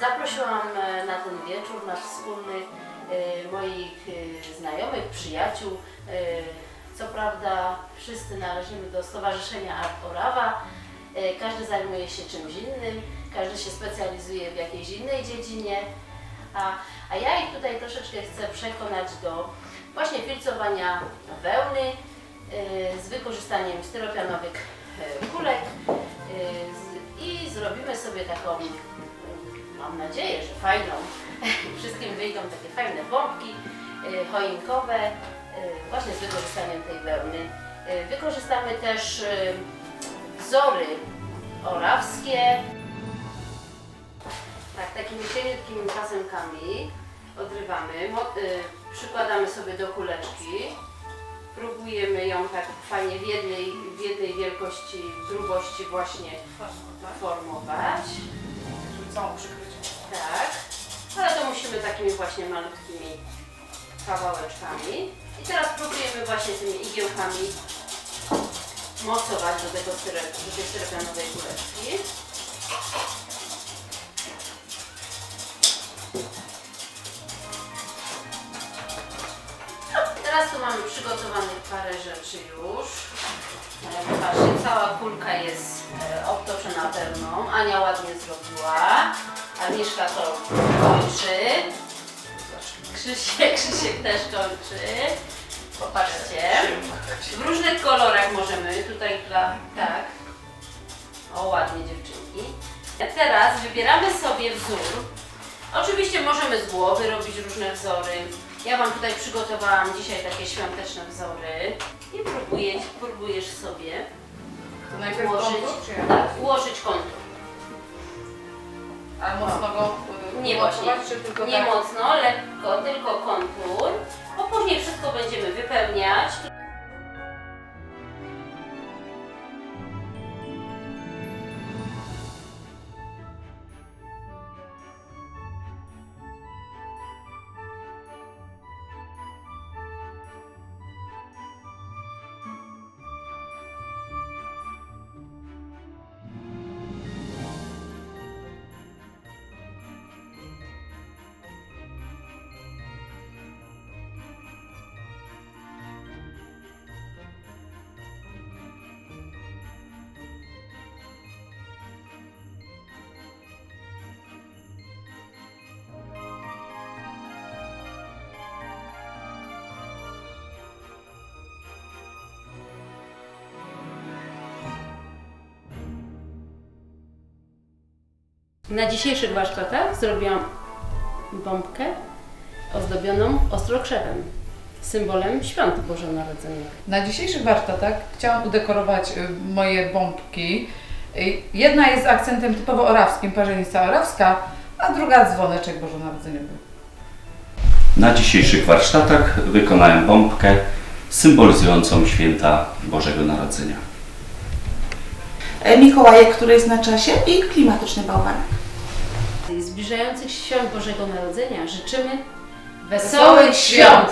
Zaprosiłam e, na ten wieczór nasz wspólny e, moich e, znajomych, przyjaciół. Co prawda wszyscy należymy do Stowarzyszenia Art Orawa. Każdy zajmuje się czymś innym, każdy się specjalizuje w jakiejś innej dziedzinie. A, a ja ich tutaj troszeczkę chcę przekonać do właśnie filcowania wełny z wykorzystaniem styropianowych kulek i zrobimy sobie taką, mam nadzieję, że fajną, wszystkim wyjdą takie fajne bombki e, choinkowe e, właśnie z wykorzystaniem tej wełny. E, Wykorzystamy też wzory orawskie, tak, takimi cieniutkimi pasemkami odrywamy, y, przykładamy sobie do kuleczki, próbujemy ją tak fajnie w jednej, w jednej wielkości, grubości właśnie formować. Całą przykrycie. Tak, ale to musimy takimi właśnie malutkimi kawałeczkami. I teraz próbujemy właśnie tymi igiełkami mocować do, tego styre, do tej styropianowej Teraz tu mamy przygotowanych parę rzeczy już. Zobaczcie, cała kulka jest e, obtoczona wełną. Ania ładnie zrobiła. Agnieszka to kończy. Krzysiek, Krzysiek też kończy. Popatrzcie. W różnych kolorach możemy, tutaj dla, tak. O, ładnie dziewczynki. A teraz wybieramy sobie wzór. Oczywiście możemy z głowy robić różne wzory. Ja Wam tutaj przygotowałam dzisiaj takie świąteczne wzory. I próbuję, próbujesz sobie To najpierw ułożyć, kontur, czy jak? tak, ułożyć kontur. Ale mocno go y, Nie właśnie, czy tylko nie tak? mocno, lekko, tylko kontur. Bo później wszystko będziemy wypełniać. Na dzisiejszych warsztatach zrobiłam bombkę ozdobioną ostrokrzewem, symbolem świąt bożonarodzeniowych. Na dzisiejszych warsztatach chciałam udekorować y, moje bombki. Y, Jedna jest z akcentem typowo orawskim, parzynica orawska, a druga dzwoneczek bożonarodzeniowy. Na dzisiejszych warsztatach wykonałem bombkę symbolizującą święta Bożego Narodzenia. E, Mikołajek, który jest na czasie i klimatyczny bałwanek. Z zbliżających świąt Bożego Narodzenia życzymy Wesołych świąt!